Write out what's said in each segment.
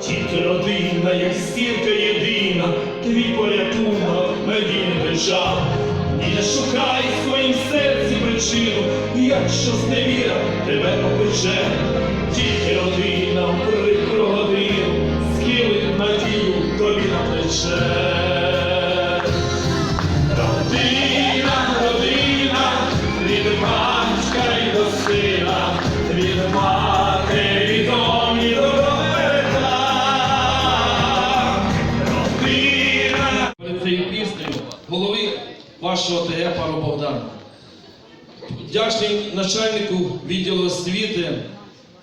Тільки родина, як стірка єдина, твій порятунок надійний держав. І не шукай в своїм серці причину, якщо зневіра тебе попече, тільки родина вашого ТГ пану Богдану. Вдячний начальнику відділу освіти,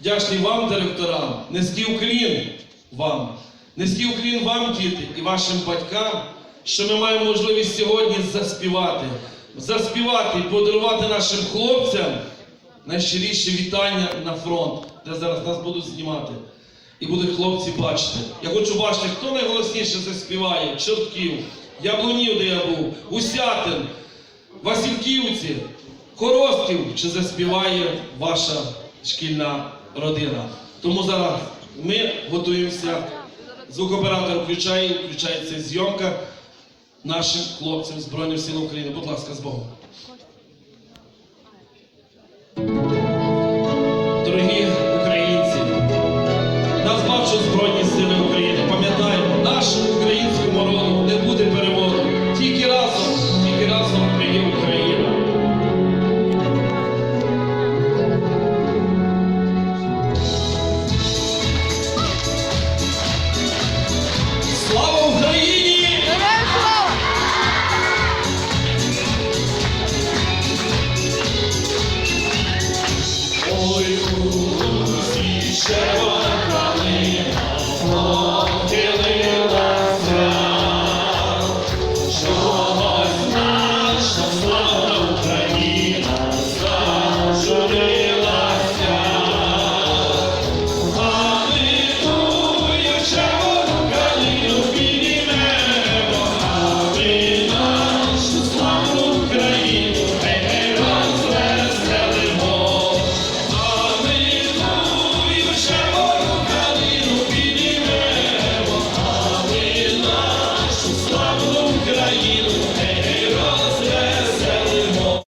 вдячний вам, директорам, низький уклін вам, низький уклін вам, діти, і вашим батькам, що ми маємо можливість сьогодні заспівати, заспівати і подарувати нашим хлопцям найщиріші вітання на фронт, де зараз нас будуть знімати. І будуть хлопці бачити. Я хочу бачити, хто найголосніше заспіває. Чортків, Яблунів, де я був, усятин, Васильківці, Хоростів, чи заспіває ваша шкільна родина. Тому зараз ми готуємося. Звукооператор включає, включається зйомка нашим хлопцям Збройних сил України. Будь ласка, з Богом. Дорогі українці, нас бачать Збройні Сили України.